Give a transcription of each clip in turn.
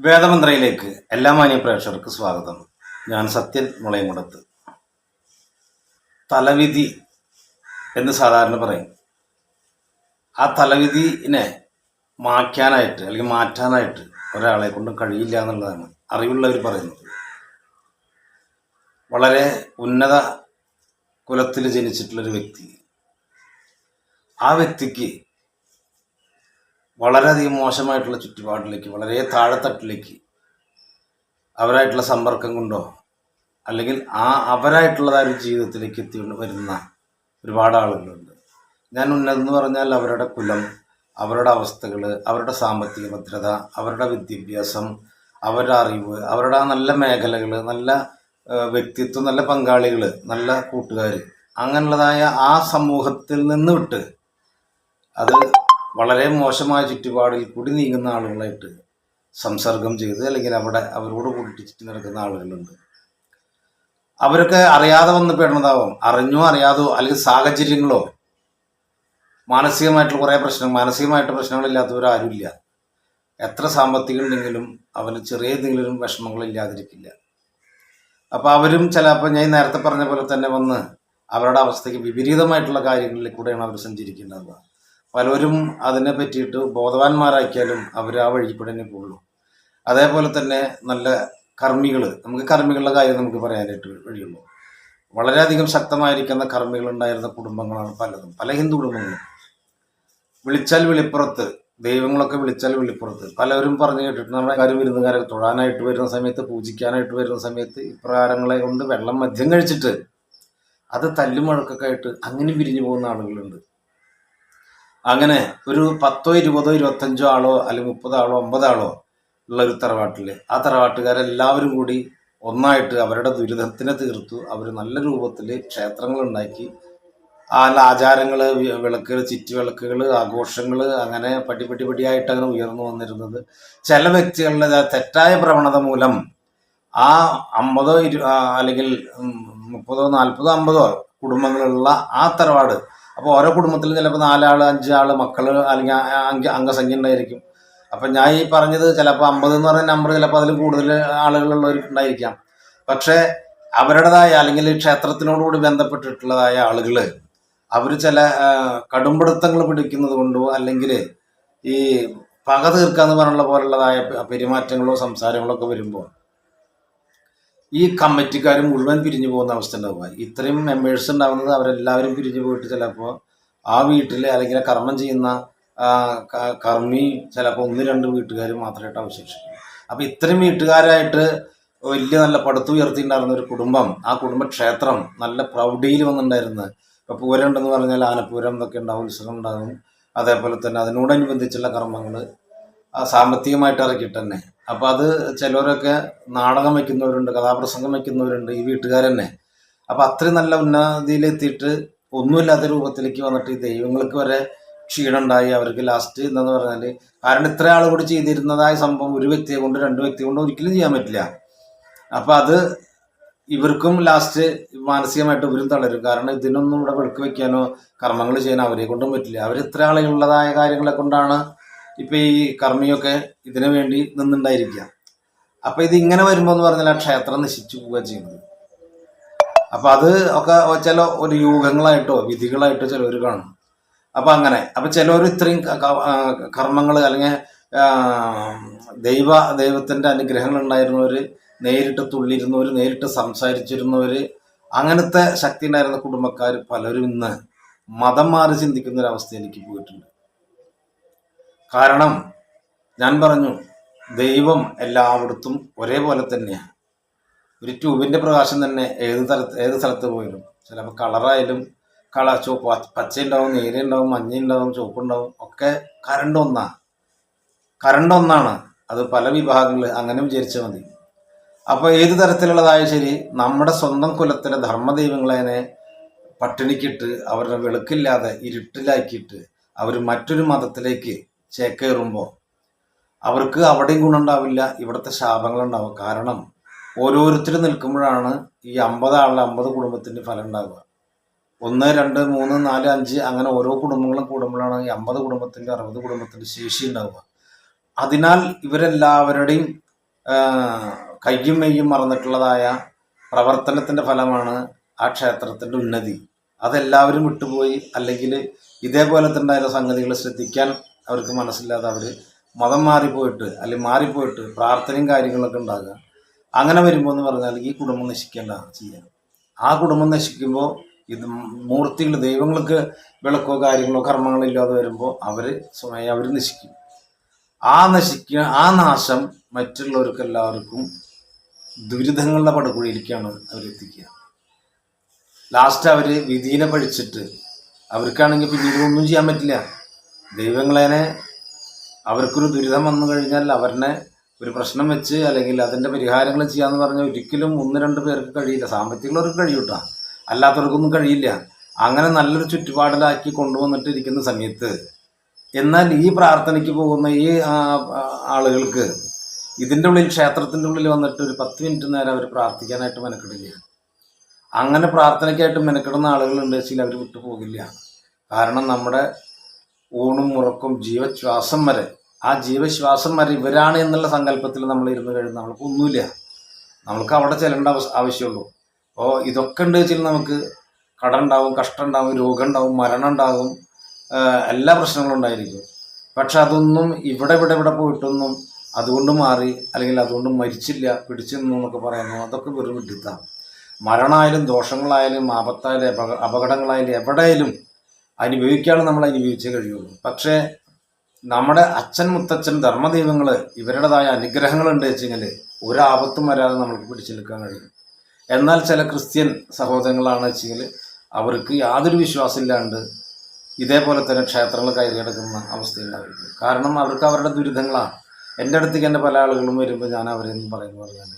വേദമന്ത്രയിലേക്ക് എല്ലാ മാന്യ പ്രേക്ഷകർക്ക് സ്വാഗതം. ഞാൻ സത്യൻ മുളയങ്കുടത്ത് തലവിധി എന്ന് സാധാരണ പറയും. ആ തലവിധിനെ മാറ്റാനായിട്ട് അല്ലെങ്കിൽ മാറ്റാനായിട്ട് ഒരാളെ കൊണ്ട് കഴിയില്ല എന്നുള്ളതാണ് അറിവുള്ളവർ പറയുന്നത്. വളരെ ഉന്നത കുലത്തിൽ ജനിച്ചിട്ടുള്ളൊരു വ്യക്തി. ആ വ്യക്തിക്ക് വളരെയധികം മോശമായിട്ടുള്ള ചുറ്റുപാടിലേക്ക് വളരെ താഴെത്തട്ടിലേക്ക് അവരായിട്ടുള്ള സമ്പർക്കം കൊണ്ടോ അല്ലെങ്കിൽ ആ അവരായിട്ടുള്ളതായ ഒരു ജീവിതത്തിലേക്ക് എത്തി വരുന്ന ഒരുപാട് ആളുകളുണ്ട്. ഞാൻ ഉന്നതെന്ന് പറഞ്ഞാൽ അവരുടെ കുലം അവരുടെ അവസ്ഥകൾ അവരുടെ സാമ്പത്തിക ഭദ്രത അവരുടെ വിദ്യാഭ്യാസം അവരുടെ അറിവ് അവരുടെ ആ നല്ല മേഖലകൾ നല്ല വ്യക്തിത്വം നല്ല പങ്കാളികൾ നല്ല കൂട്ടുകാർ അങ്ങനെയുള്ളതായ ആ സമൂഹത്തിൽ നിന്ന് വിട്ട് അത് വളരെ മോശമായ ചുറ്റുപാടിൽ കൂടി നീങ്ങുന്ന ആളുകളായിട്ട് സംസർഗം ചെയ്ത് അല്ലെങ്കിൽ അവിടെ അവരോട് കൂടി ചുറ്റി നടക്കുന്ന ആളുകളുണ്ട്. അവരൊക്കെ അറിയാതെ വന്ന് പെടുന്നതാവും അറിഞ്ഞോ അറിയാതോ അല്ലെങ്കിൽ സാഹചര്യങ്ങളോ മാനസികമായിട്ടുള്ള കുറേ പ്രശ്നം മാനസികമായിട്ട് പ്രശ്നങ്ങളില്ലാത്തവരാരുമില്ല എത്ര സാമ്പത്തികം ഉണ്ടെങ്കിലും അവന് ചെറിയ എന്തെങ്കിലും വിഷമങ്ങളില്ലാതിരിക്കില്ല അപ്പോൾ അവരും ചിലപ്പോൾ ഞാൻ നേരത്തെ പറഞ്ഞ പോലെ തന്നെ വന്ന് അവരുടെ അവസ്ഥയ്ക്ക് വിപരീതമായിട്ടുള്ള കാര്യങ്ങളിൽ കൂടെയാണ് അവർ സഞ്ചരിക്കുന്നത് പലരും അതിനെ പറ്റിയിട്ട് ബോധവാന്മാരാക്കിയാലും അവർ ആ വഴി കൂടെ തന്നെ പോകുള്ളൂ അതേപോലെ തന്നെ നല്ല കർമ്മികൾ നമുക്ക് കർമ്മികളുടെ കാര്യം നമുക്ക് പറയാനായിട്ട് വഴിയുള്ളൂ. വളരെയധികം ശക്തമായിരിക്കുന്ന കർമ്മികൾ ഉണ്ടായിരുന്ന കുടുംബങ്ങളാണ് പലതും പല ഹിന്ദു കുടുംബങ്ങളും. വിളിച്ചാൽ വെളിപ്പുറത്ത് ദൈവങ്ങളൊക്കെ വിളിച്ചാൽ വെളിപ്പുറത്ത്. പലരും പറഞ്ഞു കേട്ടിട്ട് നമ്മുടെ കാര്യം വിരുന്നുകാരെ തൊഴാനായിട്ട് വരുന്ന സമയത്ത് പൂജിക്കാനായിട്ട് വരുന്ന സമയത്ത് ഇപ്രകാരങ്ങളെ കൊണ്ട് വെള്ളം മദ്യം കഴിച്ചിട്ട് അത് തല്ലുമഴക്കൊക്കെ ആയിട്ട് അങ്ങനെ പിരിഞ്ഞു പോകുന്ന ആളുകളുണ്ട്. അങ്ങനെ ഒരു പത്തോ ഇരുപതോ ഇരുപത്തഞ്ചോ ആളോ അല്ലെങ്കിൽ ആളോ അമ്പതോ ആളോ ഉള്ള ഒരു തറവാട്ടിൽ ആ തറവാട്ടുകാരെല്ലാവരും കൂടി ഒന്നായിട്ട് അവരുടെ ദുരിതത്തിനെ തീർത്തു. അവർ നല്ല രൂപത്തിൽ ക്ഷേത്രങ്ങൾ ഉണ്ടാക്കി ആ ആചാരങ്ങൾ വിളക്കുകൾ ചിറ്റുവിളക്കുകൾ ആഘോഷങ്ങൾ അങ്ങനെ പടി പടി പടിയായിട്ട് അങ്ങനെ ഉയർന്നു വന്നിരുന്നത്. ചില വ്യക്തികളുടെ തെറ്റായ പ്രവണത മൂലം ആ അമ്പതോ ഇരു അല്ലെങ്കിൽ മുപ്പതോ നാൽപ്പതോ അമ്പതോ കുടുംബങ്ങളുള്ള ആ തറവാട് അപ്പോൾ ഓരോ കുടുംബത്തിലും ചിലപ്പോൾ നാലാൾ അഞ്ചാൾ മക്കൾ അല്ലെങ്കിൽ അംഗ അംഗസംഖ്യ ഉണ്ടായിരിക്കും അപ്പം ഞാൻ ഈ പറഞ്ഞത് ചിലപ്പോൾ അമ്പത് എന്ന് പറയുന്ന നമ്പർ ചിലപ്പോൾ അതിൽ കൂടുതൽ ആളുകളുള്ളവർക്ക് ഉണ്ടായിരിക്കാം. പക്ഷേ അവരുടേതായ അല്ലെങ്കിൽ ക്ഷേത്രത്തിനോടുകൂടി ബന്ധപ്പെട്ടിട്ടുള്ളതായ ആളുകൾ അവർ ചില കടുംപിടുത്തങ്ങൾ പിടിക്കുന്നത് കൊണ്ടോ അല്ലെങ്കിൽ ഈ പക തീർക്കാന്ന് പറഞ്ഞുള്ള പോലുള്ളതായ പെരുമാറ്റങ്ങളോ സംസാരങ്ങളോ ഒക്കെ വരുമ്പോൾ ഈ കമ്മിറ്റിക്കാർ മുഴുവൻ പിരിഞ്ഞു പോകുന്ന അവസ്ഥ ഉണ്ടാവുക. ഇത്രയും മെമ്പേഴ്സ് ഉണ്ടാവുന്നത് അവരെല്ലാവരും പിരിഞ്ഞു പോയിട്ട് ചിലപ്പോൾ ആ വീട്ടിൽ അല്ലെങ്കിൽ കർമ്മം ചെയ്യുന്ന കർമ്മി ചിലപ്പോൾ ഒന്ന് രണ്ട് വീട്ടുകാർ മാത്രമായിട്ട് അവശേഷിക്കും. അപ്പം ഇത്രയും വീട്ടുകാരായിട്ട് വലിയ നല്ല പടുത്തുയർത്തിണ്ടായിരുന്ന ഒരു കുടുംബം ആ കുടുംബ ക്ഷേത്രം നല്ല പ്രൗഢിയിൽ വന്നിട്ടുണ്ടായിരുന്നു. ഇപ്പോൾ പൂരം ഉണ്ടെന്ന് പറഞ്ഞാൽ ആനപ്പൂരം എന്നൊക്കെ ഉണ്ടാവും ഉത്സവം ഉണ്ടാകും അതേപോലെ തന്നെ അതിനോടനുബന്ധിച്ചുള്ള കർമ്മങ്ങൾ സാമ്പത്തികമായിട്ട് ഇറക്കിയിട്ട് തന്നെ അപ്പോൾ അത് ചിലവരൊക്കെ നാടകം വയ്ക്കുന്നവരുണ്ട് കഥാപ്രസംഗം വയ്ക്കുന്നവരുണ്ട് ഈ വീട്ടുകാർ തന്നെ അപ്പോൾ അത്രയും നല്ല ഉന്നതിയിലെത്തിയിട്ട് ഒന്നുമില്ലാത്ത രൂപത്തിലേക്ക് വന്നിട്ട് ഈ ദൈവങ്ങൾക്ക് വരെ ക്ഷീണമുണ്ടായി. അവർക്ക് ലാസ്റ്റ് എന്താന്ന് പറഞ്ഞാൽ കാരണം ഇത്ര ആൾ കൂടി ചെയ്തിരുന്നതായ സംഭവം ഒരു വ്യക്തിയെ കൊണ്ട് രണ്ട് വ്യക്തിയെ കൊണ്ട് ഒരിക്കലും ചെയ്യാൻ പറ്റില്ല. അപ്പം അത് ഇവർക്കും ലാസ്റ്റ് മാനസികമായിട്ട് ഇവരും തളരും. കാരണം ഇതിനൊന്നും ഇവിടെ വെളുക്ക് വെക്കാനോ കർമ്മങ്ങൾ ചെയ്യാനോ അവരെ കൊണ്ടും പറ്റില്ല. അവർ ഇത്ര ആളുകളുള്ളതായ കാര്യങ്ങളെ കൊണ്ടാണ് ഇപ്പൊ ഈ കർമ്മിയൊക്കെ ഇതിനു വേണ്ടി നിന്നുണ്ടായിരിക്കുക. അപ്പൊ ഇത് ഇങ്ങനെ വരുമ്പോൾ എന്ന് പറഞ്ഞാൽ ആ ക്ഷേത്രം നശിച്ചു പോവുക ചെയ്യുന്നത്. അപ്പൊ അത് ഒക്കെ ചില ഒരു യൂഹങ്ങളായിട്ടോ വിധികളായിട്ടോ ചിലവർ കാണും. അപ്പൊ അങ്ങനെ അപ്പൊ ചിലവർ ഇത്രയും കർമ്മങ്ങൾ അല്ലെങ്കിൽ ദൈവ ദൈവത്തിന്റെ അനുഗ്രഹങ്ങൾ ഉണ്ടായിരുന്നവര് നേരിട്ട് തുള്ളിയിരുന്നവര് നേരിട്ട് സംസാരിച്ചിരുന്നവര് അങ്ങനത്തെ ശക്തി ഉണ്ടായിരുന്ന കുടുംബക്കാർ പലരും ഇന്ന് മതം മാറി ചിന്തിക്കുന്ന ഒരു അവസ്ഥയിലേക്ക് പോയിട്ടുണ്ട്. കാരണം ഞാൻ പറഞ്ഞു ദൈവം എല്ലായിടത്തും ഒരേപോലെ തന്നെയാണ് ഒരു ട്യൂബിന്റെ പ്രകാശം തന്നെ ഏത് തരത്ത് ഏത് സ്ഥലത്ത് പോയാലും. ചിലപ്പോൾ കളറായാലും കള ചുവപ്പ് പച്ച ഉണ്ടാവും നീല ഉണ്ടാവും ചുവപ്പുണ്ടാവും ഒക്കെ കറണ്ട് ഒന്നാണ് കറണ്ട് ഒന്നാണ്. അത് പല വിഭാഗങ്ങൾ അങ്ങനെ വിചാരിച്ചാൽ മതി. അപ്പോൾ ഏത് തരത്തിലുള്ളതായ ശരി നമ്മുടെ സ്വന്തം കുലത്തിലെ ധർമ്മദൈവങ്ങളെ പട്ടിണിക്കിട്ട് അവരുടെ വെളുക്കില്ലാതെ ഇരുട്ടിലാക്കിയിട്ട് അവർ മറ്റൊരു മതത്തിലേക്ക് ചേക്കേറുമ്പോൾ അവർക്ക് അവിടെയും ഗുണമുണ്ടാവില്ല ഇവിടുത്തെ ശാപങ്ങളുണ്ടാവും. കാരണം ഓരോരുത്തർ നിൽക്കുമ്പോഴാണ് ഈ അമ്പത് ആളുടെ അമ്പത് കുടുംബത്തിന്റെ ഫലം ഉണ്ടാവുക. ഒന്ന് രണ്ട് മൂന്ന് നാല് അഞ്ച് അങ്ങനെ ഓരോ കുടുംബങ്ങളും കൂടുമ്പോഴാണ് ഈ അമ്പത് കുടുംബത്തിന്റെ അറുപത് കുടുംബത്തിന്റെ ശേഷി ഉണ്ടാവുക. അതിനാൽ ഇവരെല്ലാവരുടെയും കയ്യും മെയ്യും മറന്നിട്ടുള്ളതായ പ്രവർത്തനത്തിന്റെ ഫലമാണ് ആ ക്ഷേത്രത്തിന്റെ ഉന്നതി. അതെല്ലാവരും വിട്ടുപോയി അല്ലെങ്കിൽ ഇതേപോലത്തെ തന്നെ സംഗതികൾ ശ്രദ്ധിക്കാൻ അവർക്ക് മനസ്സില്ലാതെ അവർ മതം മാറിപ്പോയിട്ട് അല്ലെങ്കിൽ മാറിപ്പോയിട്ട് പ്രാർത്ഥനയും കാര്യങ്ങളൊക്കെ ഉണ്ടാകുക. അങ്ങനെ വരുമ്പോൾ എന്ന് പറഞ്ഞാൽ ഈ കുടുംബം നശിക്കേണ്ട ചെയ്യാം. ആ കുടുംബം നശിക്കുമ്പോൾ ഇത് മൂർത്തികൾ ദൈവങ്ങൾക്ക് വിളക്കോ കാര്യങ്ങളോ കർമ്മങ്ങളോ ഇല്ലാതെ വരുമ്പോൾ അവർ സ്വയം അവർ നശിക്കും. ആ നശിക്കുക ആ നാശം മറ്റുള്ളവർക്ക് എല്ലാവർക്കും ദുരിതങ്ങളുടെ പടുകുഴിയിലേക്കാണ് അവരെത്തിക്കുക ലാസ്റ്റ് അവർ വിധീനെ പഠിച്ചിട്ട് അവർക്കാണെങ്കിൽ പിന്നീട് ഒന്നും ചെയ്യാൻ പറ്റില്ല. ദൈവങ്ങളേനെ അവർക്കൊരു ദുരിതം വന്നു കഴിഞ്ഞാൽ അവരെ ഒരു പ്രശ്നം വെച്ച് അല്ലെങ്കിൽ അതിന്റെ പരിഹാരങ്ങൾ ചെയ്യാന്ന് പറഞ്ഞാൽ ഒരിക്കലും ഒന്ന് രണ്ട് പേർക്ക് കഴിയില്ല. സാമ്പത്തികമുള്ളവർക്ക് കഴിയൂട്ടാ അല്ലാത്തവർക്കൊന്നും കഴിയില്ല. അങ്ങനെ നല്ലൊരു ചുറ്റുപാടിലാക്കി കൊണ്ടുവന്നിട്ടിരിക്കുന്ന സമയത്ത് എന്നാൽ ഈ പ്രാർത്ഥനയ്ക്ക് പോകുന്ന ഈ ആളുകൾക്ക് ഇതിന്റെ ഉള്ളിൽ ക്ഷേത്രത്തിന്റെ ഉള്ളിൽ വന്നിട്ട് ഒരു പത്ത് മിനിറ്റ് നേരം അവർ പ്രാർത്ഥിക്കാനായിട്ട് മെനക്കെടില്ല. അങ്ങനെ പ്രാർത്ഥനയ്ക്കായിട്ട് മെനക്കെടുന്ന ആളുകളുണ്ട് വെച്ചാൽ അവർ വിട്ടുപോകില്ല. കാരണം നമ്മുടെ ഊണും ഉറക്കും ജീവശ്വാസം വരെ. ആ ജീവശ്വാസം വരെ ഇവരാണ് എന്നുള്ള സങ്കല്പത്തിൽ നമ്മൾ ഇരുന്ന് കഴിയുന്ന നമ്മൾക്ക് ഒന്നുമില്ല. നമ്മൾക്ക് അവിടെ ചെല്ലേണ്ട ആവശ്യ- ആവശ്യമുള്ളൂ. അപ്പോൾ ഇതൊക്കെ ഉണ്ട് വെച്ചാൽ നമുക്ക് കട ഉണ്ടാവും കഷ്ടം ഉണ്ടാവും രോഗം ഉണ്ടാവും മരണം ഉണ്ടാവും എല്ലാ പ്രശ്നങ്ങളും ഉണ്ടായിരിക്കും. പക്ഷെ അതൊന്നും ഇവിടെ ഇവിടെ ഇവിടെ പോയിട്ടൊന്നും അതുകൊണ്ട് മാറി അല്ലെങ്കിൽ അതുകൊണ്ട് മരിച്ചില്ല പിടിച്ചു നിന്നു എന്നൊക്കെ പറയുന്നു. അതൊക്കെ വെറും വിഡിത്താണ് മരണമായാലും ദോഷങ്ങളായാലും ആപത്തായാലും അപകടങ്ങളായാലും എവിടെയായാലും അനുഭവിക്കാനും നമ്മൾ അനുഭവിച്ചേ കഴിയുള്ളൂ. പക്ഷേ നമ്മുടെ അച്ഛൻ മുത്തച്ഛൻ ധർമ്മദൈവങ്ങൾ ഇവരുടേതായ അനുഗ്രഹങ്ങൾ ഉണ്ട് വെച്ചെങ്കിൽ ഒരാപത്തും വരാതെ നമുക്ക് പിടിച്ചു നിൽക്കാൻ കഴിയും. എന്നാൽ ചില ക്രിസ്ത്യൻ സഹോദരങ്ങളാണ് വെച്ചെങ്കിൽ അവർക്ക് യാതൊരു വിശ്വാസമില്ലാണ്ട് ഇതേപോലെ തന്നെ ക്ഷേത്രങ്ങൾ കയറിയെടുക്കുന്ന അവസ്ഥയുണ്ടാവരുത് കാരണം അവർക്ക് അവരുടെ ദുരിതങ്ങളാണ്. എന്റെ അടുത്തേക്ക് എന്റെ പല ആളുകളും വരുമ്പോൾ ഞാൻ അവരെന്ന് പറയുന്നു പറഞ്ഞാൽ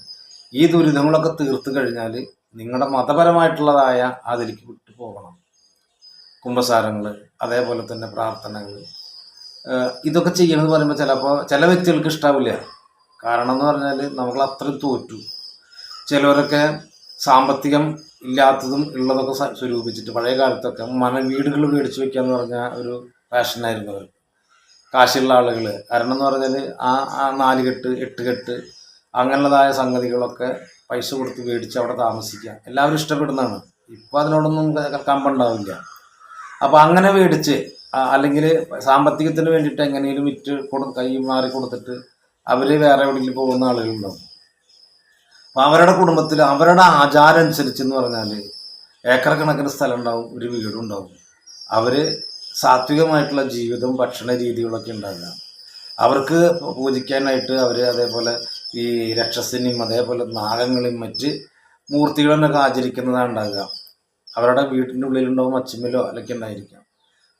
ഈ ദുരിതങ്ങളൊക്കെ തീർത്തു കഴിഞ്ഞാൽ നിങ്ങളുടെ മതപരമായിട്ടുള്ളതായ അതിലേക്ക് വിട്ടു പോകണം. കുംഭസാരങ്ങൾ അതേപോലെ തന്നെ പ്രാർത്ഥനകൾ. ഇതൊക്കെ ചെയ്യണമെന്ന് പറയുമ്പോൾ ചിലപ്പോൾ ചില വ്യക്തികൾക്ക് ഇഷ്ടാവില്ല. കാരണം എന്ന് പറഞ്ഞാൽ നമ്മൾ അത്രയും തോറ്റു. ചിലവരൊക്കെ സാമ്പത്തികം ഇല്ലാത്തതും ഉള്ളതൊക്കെ സ്വരൂപിച്ചിട്ട് പഴയ കാലത്തൊക്കെ മന വീടുകൾ മേടിച്ചു വെക്കുക എന്ന് പറഞ്ഞ ഒരു ഫാഷനായിരുന്നു അവർ കാശുള്ള ആളുകൾ കാരണം എന്ന് പറഞ്ഞാൽ ആ ആ നാല് കെട്ട് എട്ട് കെട്ട് അങ്ങനെയുള്ളതായ സംഗതികളൊക്കെ പൈസ കൊടുത്ത് മേടിച്ച് അവിടെ താമസിക്കുക എല്ലാവരും ഇഷ്ടപ്പെടുന്നതാണ്. ഇപ്പോൾ അതിനോടൊന്നും കമ്പുണ്ടാവില്ല അപ്പോൾ അങ്ങനെ മേടിച്ച് അല്ലെങ്കിൽ സാമ്പത്തികത്തിന് വേണ്ടിയിട്ട് എങ്ങനെയും വിറ്റ് കൊടു കൈ മാറി കൊടുത്തിട്ട് അവർ വേറെ എവിടെയെങ്കിലും പോകുന്ന ആളുകളുണ്ടാവും. അപ്പോൾ അവരുടെ കുടുംബത്തിൽ അവരുടെ ആചാരം അനുസരിച്ച് എന്ന് പറഞ്ഞാൽ ഏക്കർ കണക്കിന് സ്ഥലം ഉണ്ടാവും ഒരു വീടും ഉണ്ടാവും. അവർ സാത്വികമായിട്ടുള്ള ജീവിതം ഭക്ഷണ രീതികളൊക്കെ ഉണ്ടാകുക അവർക്ക് പൂജിക്കാനായിട്ട് അവർ അതേപോലെ ഈ രക്ഷസിനെയും അതേപോലെ നാഗങ്ങളെയും മറ്റ് മൂർത്തികളെന്നൊക്കെ ആചരിക്കുന്നതാണ് ഉണ്ടാകുക അവരുടെ വീട്ടിന്റെ ഉള്ളിലുണ്ടാവും അച്ചിമ്മലോ അല്ലെങ്കിൽ ഉണ്ടായിരിക്കാം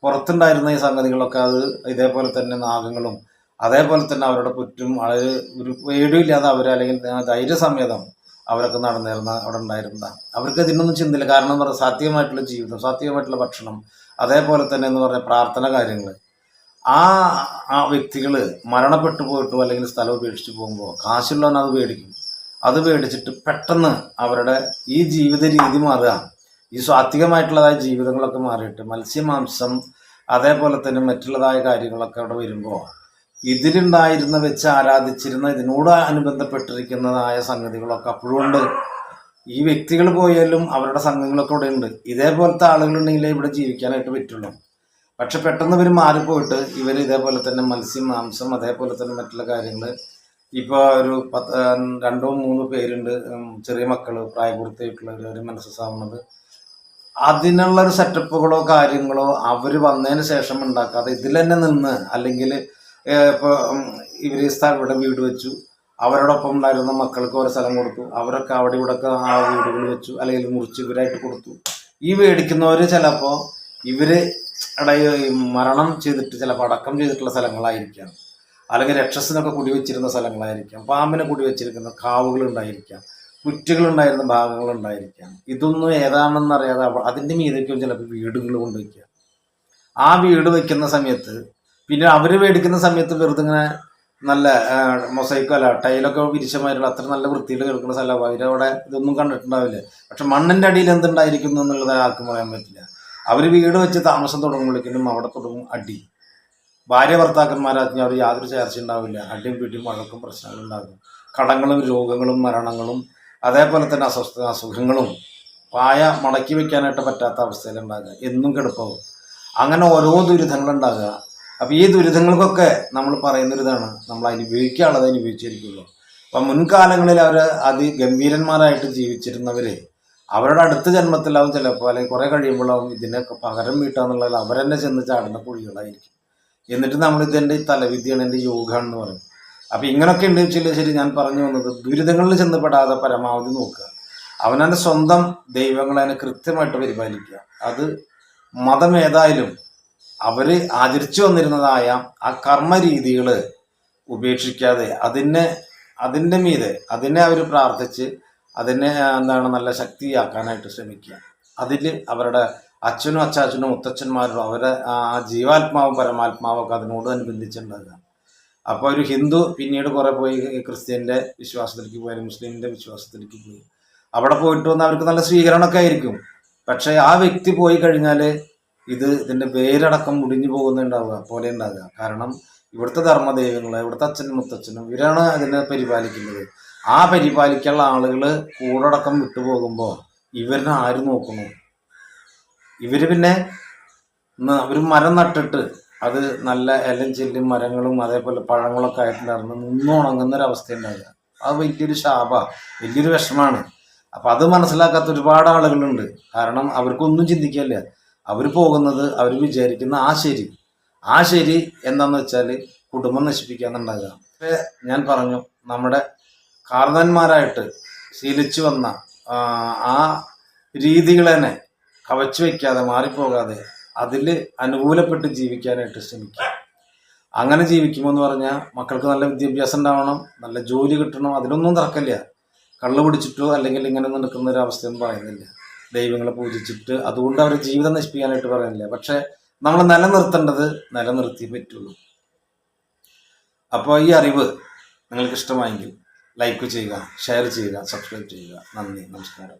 പുറത്തുണ്ടായിരുന്ന ഈ സംഗതികളൊക്കെ അത് ഇതേപോലെ തന്നെ നാഗങ്ങളും അതേപോലെ തന്നെ അവരുടെ പുറ്റും വളരെ ഒരു പേടിയില്ലാതെ അവർ അല്ലെങ്കിൽ ധൈര്യസമേതം അവരൊക്കെ നടന്നിരുന്ന അവിടെ ഉണ്ടായിരുന്ന. അവർക്ക് ഇതിനൊന്നും ചിന്തില്ല. കാരണം എന്ന് പറഞ്ഞാൽ സാത്വികമായിട്ടുള്ള ജീവിതം സാത്വികമായിട്ടുള്ള ഭക്ഷണം അതേപോലെ തന്നെ എന്ന് പറഞ്ഞ പ്രാർത്ഥന കാര്യങ്ങൾ ആ ആ വ്യക്തികൾ മരണപ്പെട്ടു പോയിട്ടോ അല്ലെങ്കിൽ സ്ഥലം ഉപേക്ഷിച്ച് പോകുമ്പോൾ കാശുള്ളവൻ അത് മേടിക്കും അത് മേടിച്ചിട്ട് പെട്ടെന്ന് അവരുടെ ഈ ജീവിത രീതി മാറുക. ഈ സ്വാത്വികമായിട്ടുള്ളതായ ജീവിതങ്ങളൊക്കെ മാറിയിട്ട് മത്സ്യമാംസം അതേപോലെ തന്നെ മറ്റുള്ളതായ കാര്യങ്ങളൊക്കെ അവിടെ വരുമ്പോൾ ഇതിലുണ്ടായിരുന്ന വെച്ച് ആരാധിച്ചിരുന്ന ഇതിനോട് അനുബന്ധപ്പെട്ടിരിക്കുന്നതായ സംഗതികളൊക്കെ അപ്പോഴും ഉണ്ട് ഈ വ്യക്തികൾ പോയാലും അവരുടെ സംഘങ്ങളൊക്കെ ഇവിടെ ഉണ്ട്. ഇതേപോലത്തെ ആളുകളുണ്ടെങ്കിലേ ഇവിടെ ജീവിക്കാനായിട്ട് പറ്റുള്ളൂ. പക്ഷെ പെട്ടെന്ന് ഇവർ മാറിപ്പോയിട്ട് ഇവർ ഇതേപോലെ തന്നെ മത്സ്യം മാംസം അതേപോലെ തന്നെ മറ്റുള്ള കാര്യങ്ങൾ ഇപ്പോൾ ഒരു പത്ത് രണ്ടോ മൂന്നോ പേരുണ്ട്. ചെറിയ മക്കൾ പ്രായപൂർത്തിയായിട്ടുള്ളവർ അവർ മനസ്സാവുന്നത് അതിനുള്ള ഒരു സെറ്റപ്പുകളോ കാര്യങ്ങളോ അവർ വന്നതിന് ശേഷം ഉണ്ടാക്കാതെ ഇതിൽ തന്നെ നിന്ന് അല്ലെങ്കിൽ ഇപ്പോൾ ഇവർ ഇവിടെ വീട് വെച്ചു. അവരോടൊപ്പം ഉണ്ടായിരുന്ന മക്കൾക്ക് ഓരോ സ്ഥലം കൊടുത്തു. അവരൊക്കെ അവിടെ ഇവിടെ ഒക്കെ ആ വീടുകൾ വെച്ചു. അല്ലെങ്കിൽ മുറിച്ച് ഇവരായിട്ട് കൊടുത്തു. ഈ മേടിക്കുന്നവർ ചിലപ്പോൾ ഇവർ ഈ മരണം ചെയ്തിട്ട് ചിലപ്പോൾ അടക്കം ചെയ്തിട്ടുള്ള സ്ഥലങ്ങളായിരിക്കാം. അല്ലെങ്കിൽ രക്ഷസിനൊക്കെ കുടിവെച്ചിരുന്ന സ്ഥലങ്ങളായിരിക്കാം. പാമ്പിനെ കുടിവെച്ചിരിക്കുന്ന കാവുകൾ ഉണ്ടായിരിക്കാം. കുറ്റുകളുണ്ടായിരുന്ന ഭാഗങ്ങൾ ഉണ്ടായിരിക്കാം ഇതൊന്നും ഏതാണെന്ന് അറിയാതെ അതിന്റെ മീതൊക്കെ ചിലപ്പോൾ വീടുകൾ കൊണ്ടുവയ്ക്കുക. ആ വീട് വെക്കുന്ന സമയത്ത് പിന്നെ അവർ മേടിക്കുന്ന സമയത്ത് വെറുതെ ഇങ്ങനെ നല്ല മൊസൈക്കോ അല്ല ടൈലൊക്കെ വിരിച്ചമാരുള്ള അത്ര നല്ല വൃത്തിയിൽ കിടക്കുന്ന സ്ഥലമാണ് അവരവിടെ ഇതൊന്നും കണ്ടിട്ടുണ്ടാവില്ല. പക്ഷെ മണ്ണിന്റെ അടിയിൽ എന്തുണ്ടായിരിക്കുന്നു എന്നുള്ളത് ആർക്കും പറയാൻ പറ്റില്ല. അവർ വീട് വെച്ച് താമസം തുടങ്ങുമ്പോഴേക്കും അവിടെ തുടങ്ങും അടി. ഭാര്യ ഭർത്താക്കന്മാരാജ്ഞ അവർ യാതൊരു ചേർച്ച ഉണ്ടാവില്ല. അടിയും പിടിയും വഴക്കും പ്രശ്നങ്ങളും ഉണ്ടാകും. കടങ്ങളും രോഗങ്ങളും മരണങ്ങളും അതേപോലെ തന്നെ അസ്വസ്ഥ അസുഖങ്ങളും പായ മടക്കി വെക്കാനായിട്ട് പറ്റാത്ത അവസ്ഥയിലുണ്ടാകുക. എന്നും കിടപ്പാവും. അങ്ങനെ ഓരോ ദുരിതങ്ങളുണ്ടാകുക. അപ്പോൾ ഈ ദുരിതങ്ങൾക്കൊക്കെ നമ്മൾ പറയുന്നൊരിതാണ് നമ്മൾ അനുഭവിക്കാനുള്ളത് അനുഭവിച്ചിരിക്കുള്ളൂ. അപ്പം മുൻകാലങ്ങളിൽ അവർ അതിഗംഭീരന്മാരായിട്ട് ജീവിച്ചിരുന്നവർ അവരുടെ അടുത്ത ജന്മത്തിലാവും ചിലപ്പോൾ അല്ലെങ്കിൽ കുറേ കഴിയുമ്പോഴാവും ഇതിനൊക്കെ പകരം വീട്ടാന്നുള്ളതിൽ അവരെന്നെ ചെന്ന് ചാടുന്ന കുഴികളായിരിക്കും. എന്നിട്ട് നമ്മൾ ഇതിന്റെ തലവിദ്യയാണ് എന്റെ എന്ന് പറയും. അപ്പം ഇങ്ങനൊക്കെ ഉണ്ട് വെച്ചാൽ ശരി ഞാൻ പറഞ്ഞു വന്നത് ദുരിതങ്ങളിൽ ചെന്നപ്പെടാതെ പരമാവധി നോക്കുക. അവനവന്റെ സ്വന്തം ദൈവങ്ങളെ അതിനെ കൃത്യമായിട്ട് പരിപാലിക്കുക. അത് മതം ഏതായാലും അവർ ആചരിച്ചു വന്നിരുന്നതായ ആ കർമ്മ രീതികൾ ഉപേക്ഷിക്കാതെ അതിനെ അതിന്റെ മീതെ അതിനെ അവർ പ്രാർത്ഥിച്ച് അതിനെ എന്താണ് നല്ല ശക്തിയാക്കാനായിട്ട് ശ്രമിക്കുക. അതിൽ അവരുടെ അച്ഛനും അച്ചാച്ചനും മുത്തച്ഛന്മാരും അവരെ ആ ജീവാത്മാവും പരമാത്മാവും ഒക്കെ അതിനോട് അനുബന്ധിച്ചുണ്ടാകുക. അപ്പോൾ ഒരു ഹിന്ദു പിന്നീട് കുറേ പോയി ക്രിസ്ത്യന്റെ വിശ്വാസത്തിലേക്ക് പോയാലും മുസ്ലിമിന്റെ വിശ്വാസത്തിലേക്ക് പോയി. അവിടെ പോയിട്ട് വന്ന് അവർക്ക് നല്ല സ്വീകരണമൊക്കെ ആയിരിക്കും. പക്ഷേ ആ വ്യക്തി പോയി കഴിഞ്ഞാൽ ഇത് ഇതിന്റെ വേരടക്കം മുടിഞ്ഞു പോകുന്നുണ്ടാവുക പോലെ ഉണ്ടാകുക. കാരണം ഇവിടുത്തെ ധർമ്മദൈവങ്ങൾ ഇവിടുത്തെ അച്ഛനും മുത്തച്ഛനും ഇവരാണ് അതിനെ പരിപാലിക്കുന്നത്. ആ പരിപാലിക്കാനുള്ള ആളുകൾ കൂടടക്കം വിട്ടുപോകുമ്പോൾ ഇവരിനെ ആര് നോക്കുന്നു? ഇവർ പിന്നെ ഒരു മരം നട്ടിട്ട് അത് നല്ല ഇലം ചെല്ലും മരങ്ങളും അതേപോലെ പഴങ്ങളൊക്കെ ആയിട്ടുണ്ടായിരുന്നു നിന്നും ഉണങ്ങുന്ന ഒരു അവസ്ഥ ഉണ്ടാവുക അത് വലിയൊരു ശാപ വലിയൊരു വിഷമാണ്. അപ്പം അത് മനസ്സിലാക്കാത്ത ഒരുപാട് ആളുകളുണ്ട്. കാരണം അവർക്കൊന്നും ചിന്തിക്കില്ല. അവർ പോകുന്നത് അവർ വിചാരിക്കുന്ന ആ ശരി. ആ ശരി എന്താന്ന് വെച്ചാൽ കുടുംബം നശിപ്പിക്കാന്നുണ്ടാകുക ഞാൻ പറഞ്ഞു നമ്മുടെ കാർന്നന്മാരായിട്ട് ശീലിച്ചു വന്ന ആ, തന്നെ കവച്ചു വയ്ക്കാതെ മാറിപ്പോകാതെ അതിൽ അനുകൂലപ്പെട്ട് ജീവിക്കാനായിട്ട് ശ്രമിക്കുക. അങ്ങനെ ജീവിക്കുമ്പോൾ എന്ന് പറഞ്ഞാൽ മക്കൾക്ക് നല്ല വിദ്യാഭ്യാസം ഉണ്ടാവണം നല്ല ജോലി കിട്ടണം അതിലൊന്നും തർക്കമില്ല. കള്ളു പിടിച്ചിട്ടോ അല്ലെങ്കിൽ ഇങ്ങനെ നടക്കുന്ന ഒരു അവസ്ഥയൊന്നും പറയുന്നില്ല. ദൈവങ്ങളെ പൂജിച്ചിട്ട് അതുകൊണ്ട് അവരുടെ ജീവിതം നശിപ്പിക്കാനായിട്ട് പറയുന്നില്ല. പക്ഷെ നമ്മൾ നിലനിർത്തേണ്ടത് നിലനിർത്തി പറ്റുള്ളൂ. അപ്പോൾ ഈ അറിവ് നിങ്ങൾക്ക് ഇഷ്ടമായെങ്കിൽ ലൈക്ക് ചെയ്യുക ഷെയർ ചെയ്യുക സബ്സ്ക്രൈബ് ചെയ്യുക. നന്ദി നമസ്കാരം.